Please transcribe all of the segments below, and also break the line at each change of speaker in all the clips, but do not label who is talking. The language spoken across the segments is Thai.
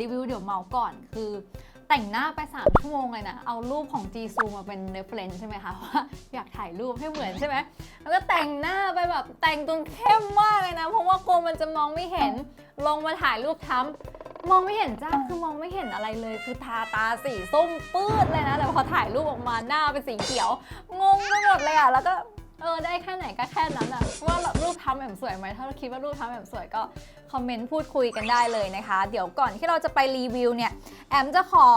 รีวิวเดี๋ยวเมาก่อนคือแต่งหน้าไป 3 ชั่วโมงเลยนะ เอารูปของจีซูมาเป็น reference ใช่ไหมคะว่าอยากถ่ายรูปให้เหมือนใช่ไหม แล้วก็แต่งหน้าไปแบบแต่งจนเข้มมากเลยนะ เพราะว่ากลัวมันจะมองไม่เห็น ลงมาถ่ายรูปทำมองไม่เห็นจ้าคือมองไม่เห็นอะไรเลย คือทาตาสีส้มปื้ดเลยนะ แต่พอถ่ายรูปออกมาหน้าเป็นสีเขียว งงไปหมดเลยอะ แล้วก็เออได้แค่ไหนก็แค่นั้นอะว่าำแอมสวยไหมถ้าเราคิดว่ารูปทำแอมสวยก็คอมเมนต์พูดคุยกันได้เลยนะคะ เดี๋ยวก่อนที่เราจะไปรีวิวเนี่ยแอมจะขอ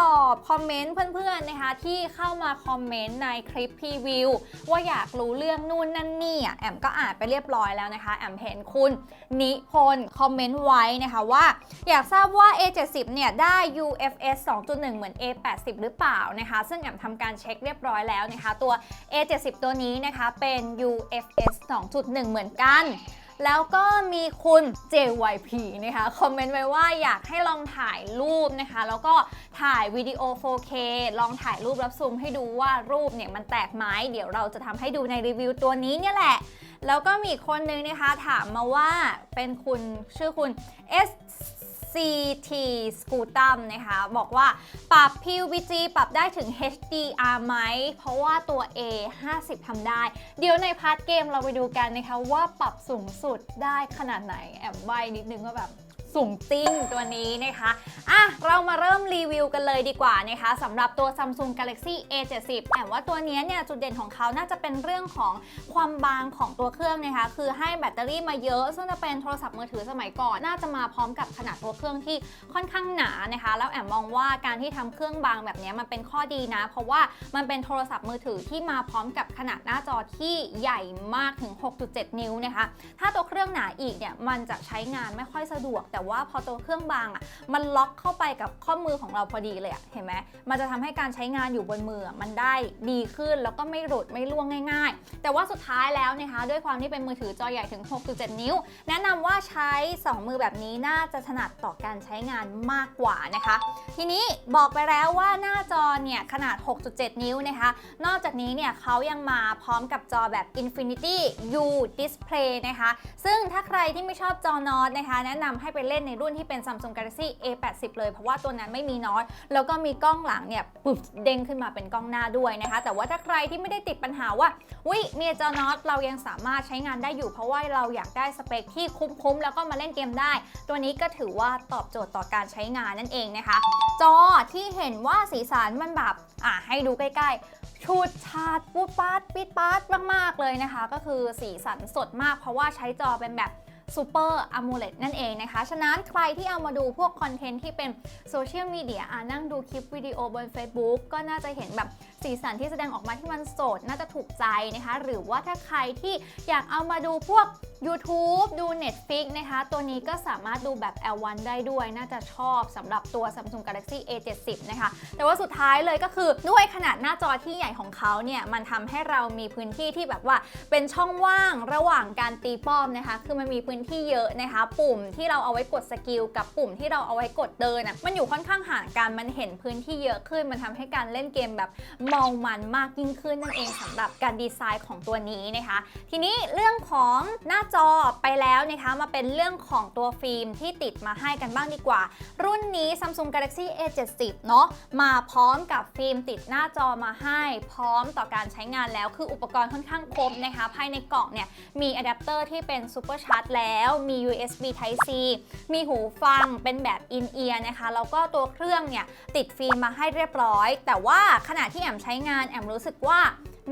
ตอบคอมเมนต์เพื่อนๆนะคะ ที่เข้ามาคอมเมนต์ในคลิปพรีวิวว่าอยากรู้เรื่องนู่นนั่นนี่อะแอมก็อ่านไปเรียบร้อยแล้วนะคะ แอมเห็นคุณนิพนธ์คอมเมนต์ไว้นะคะว่า อยากทราบว่า A70 เนี่ยได้ UFS 2.1 เหมือน A80 หรือเปล่านะคะ ซึ่งแอมทำการเช็คเรียบร้อยแล้วนะคะ ตัว A70 ตัวนี้นะคะเป็น UFS 2.1 เหมือนกัน แล้วก็มีคุณ JYP นะคะ คอมเมนต์ไว้ว่าอยากให้ลองถ่ายรูปนะคะ แล้วก็ถ่ายวิดีโอ 4K ลองถ่ายรูปรับซูมให้ดูว่ารูปเนี่ยมันแตกไหมเดี๋ยวเราจะทำให้ดูในรีวิวตัวนี้เนี่ยแหละแล้วก็มีคนนึงนะคะถามมาว่าเป็นคุณชื่อคุณ S CT s c u t u m นะคะ บอกว่าปรับ PUBG ปรับได้ถึง HDR ไหม เพราะว่าตัว A 50ทำได้ เดี๋ยวในพาร์ทเกมเราไปดูกันนะคะว่าปรับสูงสุดได้ขนาดไหน แอบใบนิดนึงว่าแบบ สูงติ้งตัวนี้นะคะอะเรามาเริ่มรีวิวกันเลยดีกว่านะคะสำหรับตัว Samsung Galaxy A70 แอบว่าตัวนี้เนี่ยจุดเด่นของเขาน่าจะเป็นเรื่องของความบางของตัวเครื่องนะคะคือให้แบตเตอรี่มาเยอะ ซึ่งจะเป็นโทรศัพท์มือถือสมัยก่อนน่าจะมาพร้อมกับขนาดตัวเครื่องที่ค่อนข้างหนานะคะ แล้วแอมมองว่าการที่ทำเครื่องบางแบบนี้มันเป็นข้อดีนะ เพราะว่ามันเป็นโทรศัพท์มือถือที่มาพร้อมกับขนาดหน้าจอที่ใหญ่มากถึง 6.7 นิ้วนะคะ ถ้าตัวเครื่องหนาอีกเนี่ยมันจะใช้งานไม่ค่อยสะดวกแต่แต่ว่าพอตัวเครื่องบางอะมันล็อกเข้าไปกับข้อมือของเราพอดีเลยอะเห็นไหมมันจะทำให้การใช้งานอยู่บนมืออะมันได้ดีขึ้นแล้วก็ไม่หลุดไม่ล่วงง่าย ๆ แต่ว่าสุดท้ายแล้วนะคะด้วยความที่เป็นมือถือจอใหญ่ถึง 6.7 นิ้ว แนะนำว่าใช้ 2 มือแบบนี้น่าจะถนัดต่อการใช้งานมากกว่านะคะ ทีนี้บอกไปแล้วว่าหน้าจอเนี่ยขนาด 6.7 นิ้วนะคะ นอกจากนี้เนี่ยเขายังมาพร้อมกับจอแบบ Infinity U Display นะคะ ซึ่งถ้าใครที่ไม่ชอบจอนอตนะคะ แนะนำให้ไปเล่นในรุ่นที่เป็น Samsung Galaxy A80 เลย เพราะว่าตัวนั้นไม่มีน็อตแล้วก็มีกล้องหลังเนี่ยปึ๊บเด้งขึ้นมาเป็นกล้องหน้าด้วยนะคะ แต่ว่าถ้าใครที่ไม่ได้ติดปัญหาว่าวิมีจอนอตเรายังสามารถใช้งานได้อยู่ เพราะว่าเราอยากได้สเปคที่คุ้มๆแล้วก็มาเล่นเกมได้ ตัวนี้ก็ถือว่าตอบโจทย์ต่อการใช้งานนั่นเองนะคะ จอที่เห็นว่าสีสันมันแบบอะให้ดูใกล้ๆชูดชาดปูดปาดปิดปาดมากๆเลยนะคะ ก็คือสีสันสดมาก เพราะว่าใช้จอเป็นแบบ Super AMOLED นั่นเองนะคะ ฉะนั้นใครที่เอามาดูพวกคอนเทนต์ที่เป็นโซเชียลมีเดียอ่านั่งดูคลิปวิดีโอบน Facebook ก็น่าจะเห็นแบบสีสันที่แสดงออกมาที่มันสดน่าจะถูกใจนะคะ หรือว่าถ้าใครที่อยากเอามาดูพวก YouTube ดู Netflix นะคะ ตัวนี้ก็สามารถดูแบบ L1 ได้ด้วย น่าจะชอบสำหรับตัว Samsung Galaxy A70 นะคะ แต่ว่าสุดท้ายเลยก็คือด้วยขนาดหน้าจอที่ใหญ่ของเขาเนี่ย มันทำให้เรามีพื้นที่ที่แบบว่าเป็นช่องว่างระหว่างการตีป้อมนะคะ คือมันมีพื้นที่เยอะนะคะ ปุ่มที่เราเอาไว้กดสกิลกับปุ่มที่เราเอาไว้กดเดินอะ มันอยู่ค่อนข้างห่างกัน มันเห็นพื้นที่เยอะขึ้น มันทำให้การเล่นเกมแบบเมามันมากยิ่งขึ้นนั่นเองสำหรับการดีไซน์ของตัวนี้นะคะ ทีนี้เรื่องของหน้าจอไปแล้วนะคะมาเป็นเรื่องของตัวฟิล์มที่ติดมาให้กันบ้างดีกว่า รุ่นนี้ Samsung Galaxy A70 เนาะมาพร้อมกับฟิล์มติดหน้าจอมาให้ พร้อมต่อการใช้งานแล้วคืออุปกรณ์ค่อนข้างครบนะคะ ภายในกล่องเนี่ยมีอะแดปเตอร์ที่เป็น Super Charge แล้วมี USB Type C มีหูฟังเป็นแบบ in ear นะคะแล้วก็ตัวเครื่องเนี่ยติดฟิล์มมาให้เรียบร้อย แต่ว่าขณะที่แอมใช้งานแอมรู้สึกว่า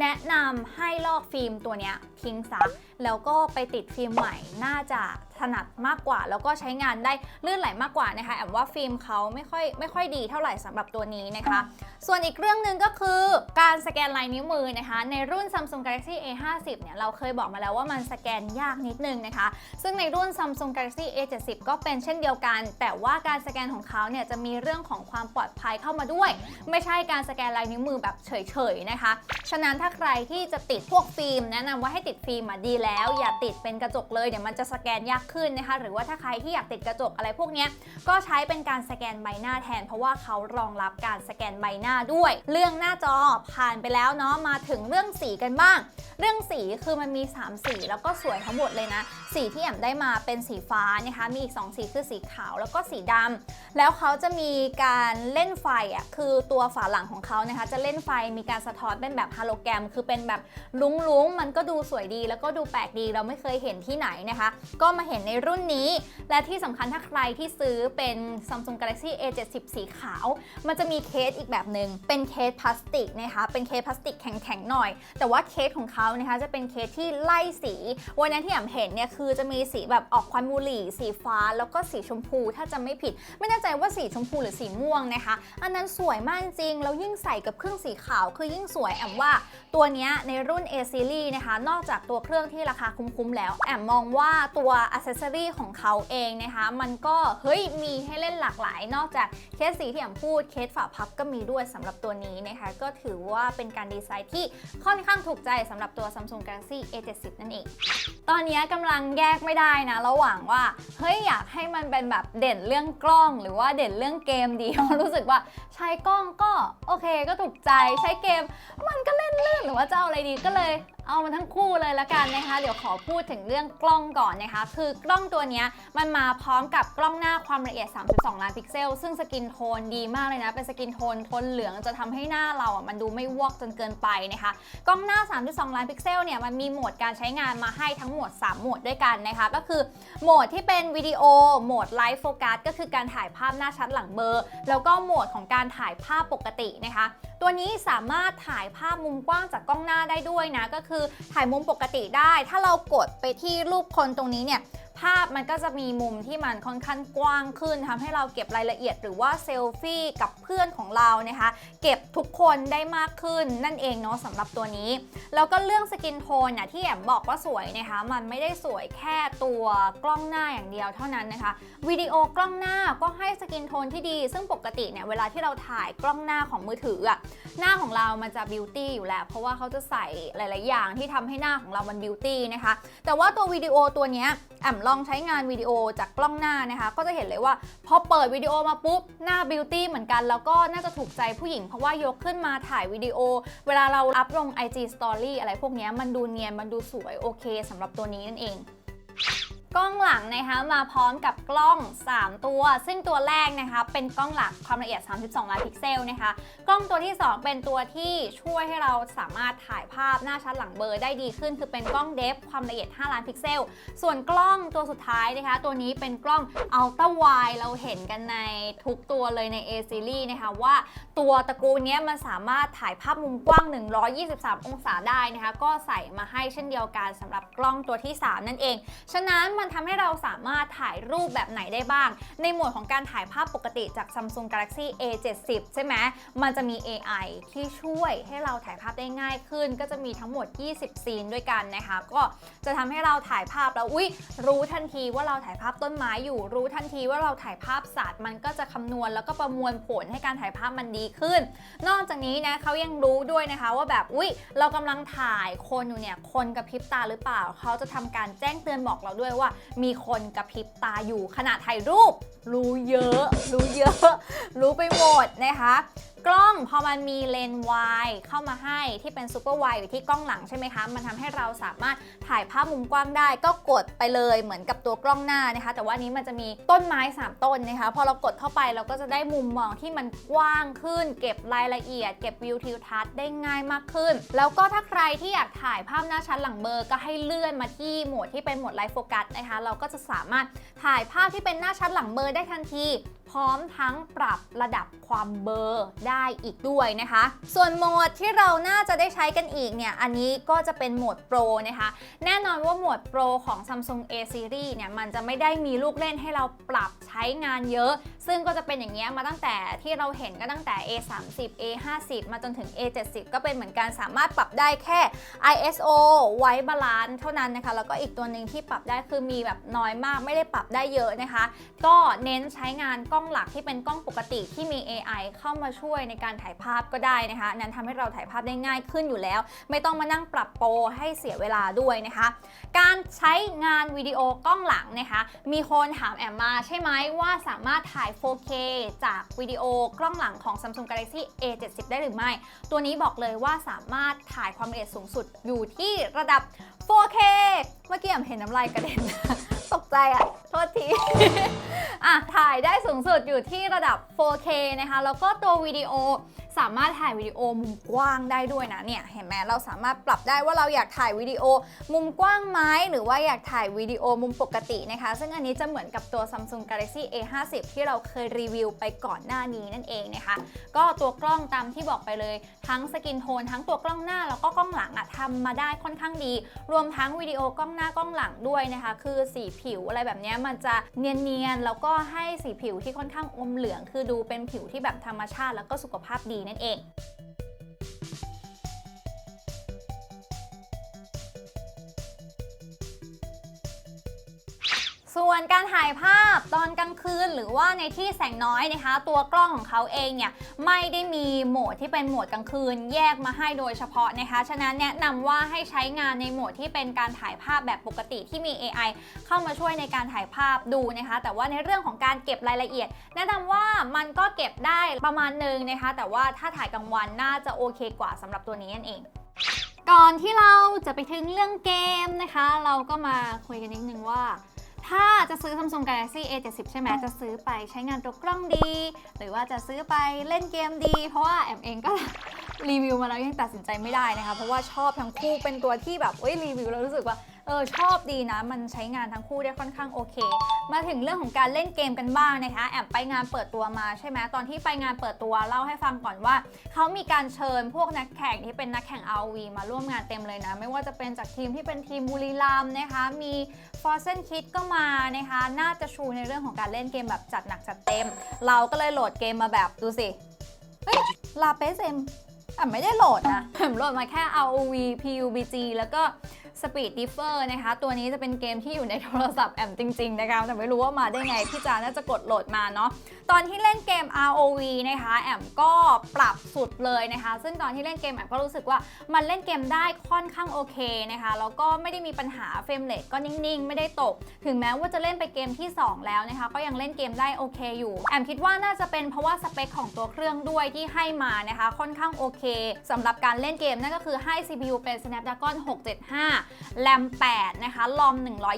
แนะนำให้ลอกฟิล์มตัวเนี้ยทิ้งซะแล้วก็ไปติดฟิล์มใหม่น่าจะถนัดมากกว่า แล้วก็ใช้งานได้ลื่นไหลมากกว่านะคะแอมว่าฟิล์มเขาไม่ค่อยไม่ค่อยดีเท่าไหร่สำหรับตัวนี้นะคะ ส่วนอีกเรื่องหนึ่งก็คือการสแกนลายนิ้วมือนะคะ ในรุ่น Samsung Galaxy A50 เนี่ยเราเคยบอกมาแล้วว่ามันสแกนยากนิดนึงนะคะ ซึ่งในรุ่น Samsung Galaxy A70 ก็เป็นเช่นเดียวกัน แต่ว่าการสแกนของเขาเนี่ยจะมีเรื่องของความปลอดภัยเข้ามาด้วย ไม่ใช่การสแกนลายนิ้วมือแบบเฉยๆนะคะ ฉะนั้นถ้าใครที่จะติดพวกฟิล์มแนะนำว่าให้ติดฟิล์มมาดีแล้วอย่าติดเป็นกระจกเลยเดี๋ยวมันจะสแกนยากขึ้นนะคะ หรือว่าถ้าใครที่อยากติดกระจกอะไรพวกนี้ก็ใช้เป็นการสแกนใบหน้าแทน เพราะว่าเขารองรับการสแกนใบหน้าด้วย เรื่องหน้าจอผ่านไปแล้วเนาะมาถึงเรื่องสีกันบ้าง เรื่องสีคือมันมี 3 สีแล้วก็สวยทั้งหมดเลยนะ สีที่แอมได้มาเป็นสีฟ้านะคะมีอีก 2 สีคือสีขาวแล้วก็สีดำแล้วเขาจะมีการเล่นไฟอะคือตัวฝาหลังของเขานะคะ จะเล่นไฟมีการสะท้อนเป็นแบบฮาโลแกรม คือเป็นแบบลุ้งๆมันก็ดูสวยดีแล้วก็ดูแลกดี เราไม่เคยเห็นที่ไหนนะคะ ก็มาเห็นในรุ่นนี้ และที่สำคัญถ้าใครที่ซื้อเป็น Samsung Galaxy A70 สีขาว มันจะมีเคสอีกแบบหนึ่งเป็นเคสพลาสติกนะคะ เป็นเคสพลาสติกแข็งๆหน่อย แต่ว่าเคสของเขานะคะจะเป็นเคสที่ไล่สี วันนั้นที่แอมเห็นเนี่ยคือจะมีสีแบบออกควันบุหรี่ สีฟ้าแล้วก็สีชมพูถ้าจะไม่ผิด ไม่แน่ใจว่าสีชมพูหรือสีม่วงนะคะ อันนั้นสวยมากจริงแล้วยิ่งใส่กับเครื่องสีขาวคือยิ่งสวยแอมว่าตัวนี้ในรุ่น A series นะคะ นอกจากตัวเครื่องที่ราคาคุ้มๆแล้ว แอมมองว่าตัวอ c เซ s ซอรี่ของเขาเองนะคะ มันก็เฮ้ยมีให้เล่นหลากหลาย นอกจากเคสสีที่แอมพูดเคสฝาพับก็มีด้วยสำหรับตัวนี้นะคะ ก็ถือว่าเป็นการดีไซน์ที่ค่อนข้างถูกใจสำหรับตัว Samsung Galaxy A70 นั่นเอง ตอนนี้กำลังแยกไม่ได้นะระหว่างว่าเฮ้ยอยากให้มันเป็นแบบเด่นเรื่องกล้อง หรือว่าเด่นเรื่องเกมดีเพราะรู้สึกว่าใช้กล้องก็โอเคก็ถูกใจใช้เกม มันก็เล่นลื่นหรือว่าจะเอาอะไรดีก็เลยเอามันทั้งคู่เลยละกันนะคะ เดี๋ยวขอพูดถึงเรื่องกล้องก่อนนะคะ คือกล้องตัวนี้มันมาพร้อมกับกล้องหน้าความละเอียด 32 ล้านพิกเซล ซึ่งสกินโทนดีมากเลยนะ เป็นสกินโทนโทนเหลืองจะทำให้หน้าเราอะมันดูไม่วอกจนเกินไปนะคะ กล้องหน้า 32 ล้านพิกเซลเนี่ยมันมีโหมดการใช้งานมาให้ทั้งหมดหมด3โหมดด้วยกันนะคะก็คือโหมดที่เป็นวิดีโอโหมดไลฟ์โฟกัสก็คือการถ่ายภาพหน้าชัดหลังเบลอร์ แล้วก็โหมดของการถ่ายภาพปกตินะคะ ตัวนี้สามารถถ่ายภาพมุมกว้างจากกล้องหน้าได้ด้วยนะก็คือถ่ายมุมปกติได้ ถ้าเรากดไปที่รูปคนตรงนี้เนี่ย ภาพมันก็จะมีมุมที่มันค่อนข้างกว้างขึ้นทำให้เราเก็บรายละเอียดหรือว่าเซลฟี่กับเพื่อนของเรานะคะ เก็บทุกคนได้มากขึ้นนั่นเองเนาะสำหรับตัวนี้ แล้วก็เรื่องสกินโทนน่ะที่แอมบอกว่าสวยนะคะ มันไม่ได้สวยแค่ตัวกล้องหน้าอย่างเดียวเท่านั้นนะคะวิดีโอกล้องหน้าก็ให้สกินโทนที่ดี ซึ่งปกติเนี่ยเวลาที่เราถ่ายกล้องหน้าของมือถืออะหน้าของเรามันจะบิวตี้อยู่แล้ว เพราะว่าเขาจะใส่หลาย ๆ อย่างที่ทำให้หน้าของเรามันบิวตี้นะคะ แต่ว่าตัววิดีโอตัวเนี้ยแอมลองใช้งานวิดีโอจากกล้องหน้านะคะ ก็จะเห็นเลยว่า พอเปิดวิดีโอมาปุ๊บหน้าบิวตี้เหมือนกัน แล้วก็น่าจะถูกใจผู้หญิงเพราะว่ายกขึ้นมาถ่ายวิดีโอ เวลาเราอัพลง IG Story อะไรพวกนี้มันดูเนียนมันดูสวยโอเคสำหรับตัวนี้นั่นเอง กล้องหลังนะคะมาพร้อมกับกล้อง 3 ตัว ซึ่งตัวแรกนะคะเป็นกล้องหลักความละเอียด 32 ล้านพิกเซลนะคะ กล้องตัวที่ 2 เป็นตัวที่ช่วยให้เราสามารถถ่ายภาพหน้าชัดหลังเบอร์ได้ดีขึ้น คือเป็นกล้องเดฟความละเอียด 5 ล้านพิกเซล ส่วนกล้องตัวสุดท้ายนะคะ ตัวนี้เป็นกล้อง Ultra Wide เราเห็นกันในทุกตัวเลยใน A series นะคะว่าตัวตระกูลนี้มันสามารถถ่ายภาพมุมกว้าง 123 องศาได้นะคะก็ใส่มาให้เช่นเดียวกันสำหรับกล้องตัวที่ 3 นั่นเอง ฉะนั้นมันทำให้เราสามารถถ่ายรูปแบบไหนได้บ้าง ในหมวดของการถ่ายภาพปกติจาก Samsung Galaxy A70 ใช่ไหมมันจะมี AI ที่ช่วยให้เราถ่ายภาพได้ง่ายขึ้น ก็จะมีทั้งหมด 20 ซีนด้วยกันนะคะ ก็จะทำให้เราถ่ายภาพแล้วอุ๊ย รู้ทันทีว่าเราถ่ายภาพต้นไม้อยู่ รู้ทันทีว่าเราถ่ายภาพสัตว์ มันก็จะคำนวณแล้วก็ประมวลผลให้การถ่ายภาพมันดีขึ้น นอกจากนี้นะเขายังรู้ด้วยนะคะว่าแบบอุ๊ย เรากำลังถ่ายคนอยู่เนี่ยคนกระพริบตาหรือเปล่า เขาจะทำการแจ้งเตือนบอกเราด้วยว่ามีคนกระพริบตาอยู่ขณะถ่ายรูป รู้เยอะ รู้เยอะ รู้ไปหมดนะคะ กล้องพอมันมีเลนส์วายเข้ามาให้ที่เป็นซูเปอร์ไวอยู่ที่กล้องหลังใช่ไหมคะ มันทำให้เราสามารถถ่ายภาพมุมกว้างได้ ก็กดไปเลยเหมือนกับตัวกล้องหน้านะคะ แต่ว่านี้มันจะมีต้นไม้ 3 ต้นนะคะ พอเรากดเข้าไปเราก็จะได้มุมมองที่มันกว้างขึ้น เก็บรายละเอียด เก็บวิวทิวทัศน์ได้ง่ายมากขึ้น แล้วก็ถ้าใครที่อยากถ่ายภาพหน้าชัดหลังเบอร์ก็ให้เลื่อนมาที่โหมดที่เป็นโหมดไลฟ์โฟกัสนะคะ เราก็จะสามารถถ่ายภาพที่เป็นหน้าชัดหลังเบอร์ได้ทันทีพร้อมทั้งปรับระดับความเบอร์ได้อีกด้วยนะคะ ส่วนโหมดที่เราน่าจะได้ใช้กันอีกเนี่ย อันนี้ก็จะเป็นโหมดโปรนะคะ แน่นอนว่าโหมดโปรของ Samsung A series เนี่ย มันจะไม่ได้มีลูกเล่นให้เราปรับใช้งานเยอะ ซึ่งก็จะเป็นอย่างเงี้ยมาตั้งแต่ที่เราเห็นก็ตั้งแต่ A 3 0 A 5 0มาจนถึง A 7 0ก็เป็นเหมือนกันสามารถปรับได้แค่ ISO White Balance เท่านั้นนะคะ แล้วก็อีกตัวหนึ่งที่ปรับได้คือมีแบบน้อยมากไม่ได้ปรับได้เยอะนะคะ ก็เน้นใช้งานก็ล้องหลักที่เป็นกล้องปกติที่มี AI เข้ามาช่วยในการถ่ายภาพก็ได้นะคะ นั้นทำให้เราถ่ายภาพได้ง่ายขึ้นอยู่แล้ว ไม่ต้องมานั่งปรับโปรให้เสียเวลาด้วยนะคะ การใช้งานวิดีโอกล้องหลังนะคะ มีคนถามแอมมาใช่ไหมว่าสามารถถ่าย 4K จากวิดีโอกล้องหลังของ Samsung Galaxy A70 ได้หรือไม่ ตัวนี้บอกเลยว่าสามารถถ่ายความละเอียดสูงสุดอยู่ที่ระดับ 4K เมื่อกี้แอมเห็นน้ำลายกระเด็น ตกใจอะโทษที อะถ่ายได้สูงสุดอยู่ที่ระดับ 4K นะคะ แล้วก็ตัววิดีโอ สามารถถ่ายวิดีโอมุมกว้างได้ด้วยนะเนี่ยเห็นไหมเราสามารถปรับได้ว่าเราอยากถ่ายวิดีโอมุมกว้างไหมหรือว่าอยากถ่ายวิดีโอมุมปกตินะคะ ซึ่งอันนี้จะเหมือนกับตัว Samsung Galaxy A50 ที่เราเคยรีวิวไปก่อนหน้านี้นั่นเองนะคะ ก็ตัวกล้องตามที่บอกไปเลย ทั้งสกินโทนทั้งตัวกล้องหน้าแล้วก็กล้องหลังอะทำมาได้ค่อนข้างดี รวมทั้งวิดีโอกล้องหน้ากล้องหลังด้วยนะคะ คือสีผิวอะไรแบบนี้มันจะเนียนๆแล้วก็ให้สีผิวที่ค่อนข้างอมเหลือง คือดูเป็นผิวที่แบบธรรมชาติ แล้วก็สุขภาพดีนั่นเอง ส่วนการถ่ายภาพตอนกลางคืนหรือว่าในที่แสงน้อยนะคะ ตัวกล้องของเขาเองเนี่ยไม่ได้มีโหมดที่เป็นโหมดกลางคืน แยกมาให้โดยเฉพาะนะคะ ฉะนั้นแนะนำว่าให้ใช้งานในโหมดที่เป็นการถ่ายภาพแบบปกติที่มี AI เข้ามาช่วยในการถ่ายภาพดูนะคะ แต่ว่าในเรื่องของการเก็บรายละเอียด แนะนำว่ามันก็เก็บได้ประมาณหนึงนะคะ แต่ว่าถ้าถ่ายกลางวันน่าจะโอเคกว่าสำหรับตัวนี้นั่นเองก่อนที่เราจะไปถึงเรื่องเกมนะคะ เราก็มาคุยกันนิดนึงว่า ถ้าจะซื้อ Samsung Galaxy A70 ใช่ไหมจะซื้อไปใช้งานตัวกล้องดี หรือว่าจะซื้อไปเล่นเกมดี เพราะว่าแอมเองก็รีวิวมาแล้วยังตัดสินใจไม่ได้นะคะ เพราะว่าชอบทั้งคู่เป็นตัวที่แบบเอ้ยรีวิวแล้วรู้สึกว่า เออชอบดีนะ มันใช้งานทั้งคู่ได้ค่อนข้างโอเค มาถึงเรื่องของการเล่นเกมกันบ้างนะคะ แอมไปงานเปิดตัวมาใช่ไหมตอนที่ไปงานเปิดตัวเล่าให้ฟังก่อนว่า เขามีการเชิญพวกนักแข่งที่เป็นนักแข่ง RV มาร่วมงานเต็มเลยนะ ไม่ว่าจะเป็นจากทีมที่เป็นทีมบุรีรัมนะคะ มี f o r z e n Kid ก็มานะคะ น่าจะชูในเรื่องของการเล่นเกมแบบจัดหนักจัดเต็ม เราก็เลยโหลดเกมมาแบบดูสิเฮ้ยลาเปสเอ็มอะไม่ได้โหลดนะผมโหลดมาแค่ ROV PUBG แล้วก็ Speed Differ นะคะ ตัวนี้จะเป็นเกมที่อยู่ในโทรศัพท์แอมจริงๆนะคะแต่ไม่รู้ว่ามาได้ไง พี่จาน่าจะกดโหลดมาเนาะตอนที่เล่นเกม ROV นะคะแอมก็ปรับสุดเลยนะคะ ซึ่งตอนที่เล่นเกมแอมก็รู้สึกว่ามันเล่นเกมได้ค่อนข้างโอเคนะคะแล้วก็ไม่ได้มีปัญหาเฟรมเรทก็นิ่งๆ ไม่ได้ตก ถึงแม้ว่าจะเล่นไปเกมที่ 2 แล้วนะคะ ก็ยังเล่นเกมได้โอเคอยู่ แอมคิดว่าน่าจะเป็นเพราะว่าสเปคของตัวเครื่องด้วยที่ให้มานะคะ ค่อนข้างโอเคสำหรับการเล่นเกมนั่นก็คือให้ CPU เป็น Snapdragon 675แรม 8 นะคะ ลอม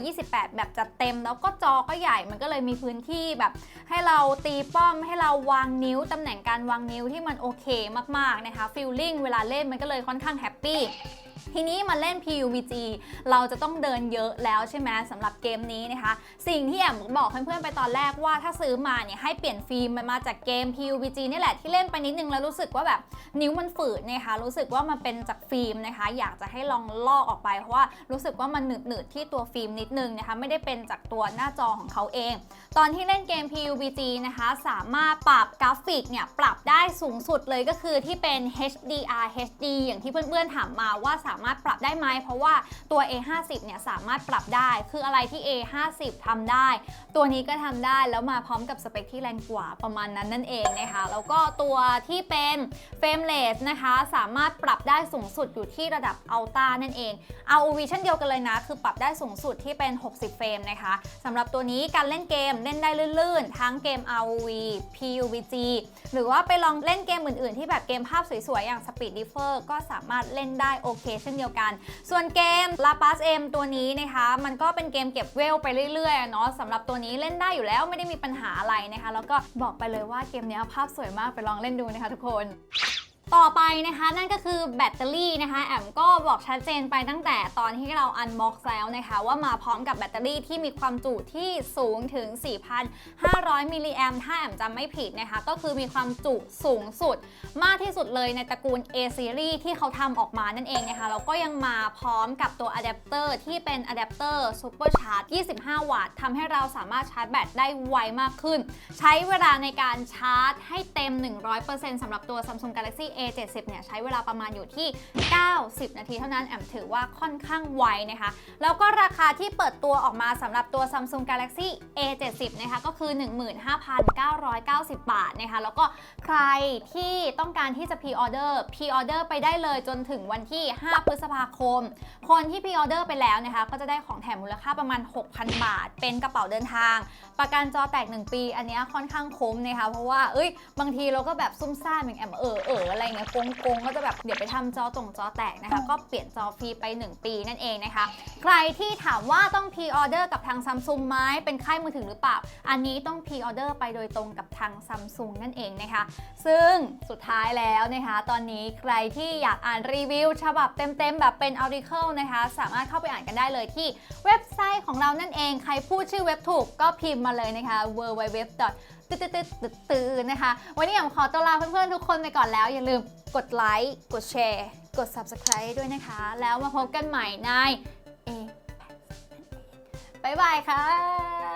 128 แบบจัดเต็ม แล้วก็จอก็ใหญ่ มันก็เลยมีพื้นที่แบบ ให้เราตีป้อม ให้เราวางนิ้ว ตำแหน่งการวางนิ้วที่มันโอเคมากๆ นะคะ ฟิลลิ่ง เวลาเล่นมันก็เลยค่อนข้างแฮปปี้ ทีนี้มาเล่น PUBG เราจะต้องเดินเยอะแล้วใช่ไหมสำหรับเกมนี้นะคะ สิ่งที่แอมบอกเพื่อนๆไปตอนแรกว่าถ้าซื้อมาเนี่ยให้เปลี่ยนฟิล์มมันมาจากเกม PUBG นี่แหละที่เล่นไปนิดนึงแล้วรู้สึกว่าแบบนิ้วมันฝืดนะคะรู้สึกว่ามันเป็นจากฟิล์มนะคะ อยากจะให้ลองลอกออกไปเพราะว่ารู้สึกว่ามันหนืดๆที่ตัวฟิล์มนิดนึงนะคะไม่ได้เป็นจากตัวหน้าจอของเขาเอง ตอนที่เล่นเกม PUBG นะคะ สามารถปรับกราฟิกเนี่ยปรับได้สูงสุดเลยก็คือที่เป็น HDR HD อย่างที่เพื่อนๆถามมาว่าสามารถปรับได้ไหมเพราะว่าตัว A50 เนี่ยสามารถปรับได้คืออะไรที่ A50 ทำได้ ตัวนี้ก็ทำได้แล้วมาพร้อมกับสเปคที่แรงกว่าประมาณนั้นนั่นเองนะคะแล้วก็ตัวที่เป็นเฟรมเรทนะคะสามารถปรับได้สูงสุดอยู่ที่ระดับอัลต้านั่นเอง ROV เช่นเดียวกันเลยนะ คือปรับได้สูงสุดที่เป็น 60 เฟรมนะคะสำหรับตัวนี้การเล่นเกมเล่นได้ลื่นๆ ทั้งเกม ROV PUBG หรือว่าไปลองเล่นเกมอื่นๆ ที่แบบเกมภาพสวยๆ อย่าง Speed Differ ก็สามารถเล่นได้โอเคเช่นเดียวกัน ส่วนเกม La Paz M ตัวนี้นะคะ มันก็เป็นเกมเก็บเวลไปเรื่อยๆเนาะสำหรับตัวนี้เล่นได้อยู่แล้วไม่ได้มีปัญหาอะไรนะคะ แล้วก็บอกไปเลยว่าเกมนี้ภาพสวยมากไปลองเล่นดูนะคะทุกคน ต่อไปนะคะนั่นก็คือแบตเตอรี่นะคะแอมก็บอกชัดเจนไปตั้งแต่ตอนที่เราอันบ็อกซ์แล้วนะคะ ว่ามาพร้อมกับแบตเตอรี่ที่มีความจุที่สูงถึง 4,500 มิลลิแอมถ้าแอมจำไม่ผิดนะคะ ก็คือมีความจุสูงสุด มากที่สุดเลยในตระกูล A series ที่เขาทำออกมานั่นเองนะคะแล้วก็ยังมาพร้อมกับตัวอะแดปเตอร์ที่เป็นอะแดปเตอร์ซูเปอร์ชาร์จ 25 วัตต์ทำให้เราสามารถชาร์จแบตได้ไวมากขึ้น ใช้เวลาในการชาร์จให้เต็ม 100%สำหรับตัว Samsung Galaxy A70 เนี่ยใช้เวลาประมาณอยู่ที่ 90 นาทีเท่านั้นแอมถือว่าค่อนข้างไวนะคะ แล้วก็ราคาที่เปิดตัวออกมาสำหรับตัว Samsung Galaxy A70 นะคะก็คือ 15,990 บาทนะคะแล้วก็ใครที่ต้องการที่จะพ r ออเดอร์พ r ออเดอร์ไปได้เลยจนถึงวันที่ 5 พฤษภาคม คนที่พ r ออเดอร์ไปแล้วนะคะก็จะได้ของแถมมูลค่าประมาณ 6,000 บาท เป็นกระเป๋าเดินทาง ประกันจอแตก 1 ปี อันเนี้ยค่อนข้างคุ้มนะคะเพราะว่าเอ้ยบางทีเราก็แบบซุ่มซ่ามอย่างแอมเออเอออะไรเงี้ยโกงโกงก็จะแบบเดี๋ยวไปทำจอตรงจอแตกนะคะก็เปลี่ยนจอฟรีไป 1 ปีนั่นเองนะคะ ใครที่ถามว่าต้องพ r ออเดอร์กับทางซัมซุงไหมเป็นค่ายมือถือหรือเปล่า อันนี้ต้องพ r ออเดอร์ไปโดยตรงกับทางซัมซุงนั่นเองนะคะ ซึ่งสุดท้ายแล้วนะคะ ตอนนี้ใครที่อยากอ่านรีวิวฉบับเต็มๆ แบบเป็น article นะคะ สามารถเข้าไปอ่านกันได้เลยที่เว็บไซต์ของเรานั่นเอง ใครพูดชื่อเว็บถูกก็พิมพ์มาเลยนะคะ www ตืดตืตืดตืนะคะ วันนี้ผมขอตัวลาเพื่อนๆทุกคนไปก่อนแล้ว อย่าลืมกดไลค์กดแชร์กด subscribe ด้วยนะคะ แล้วมาพบกันใหม่ใน A บ๊ายบายค่ะ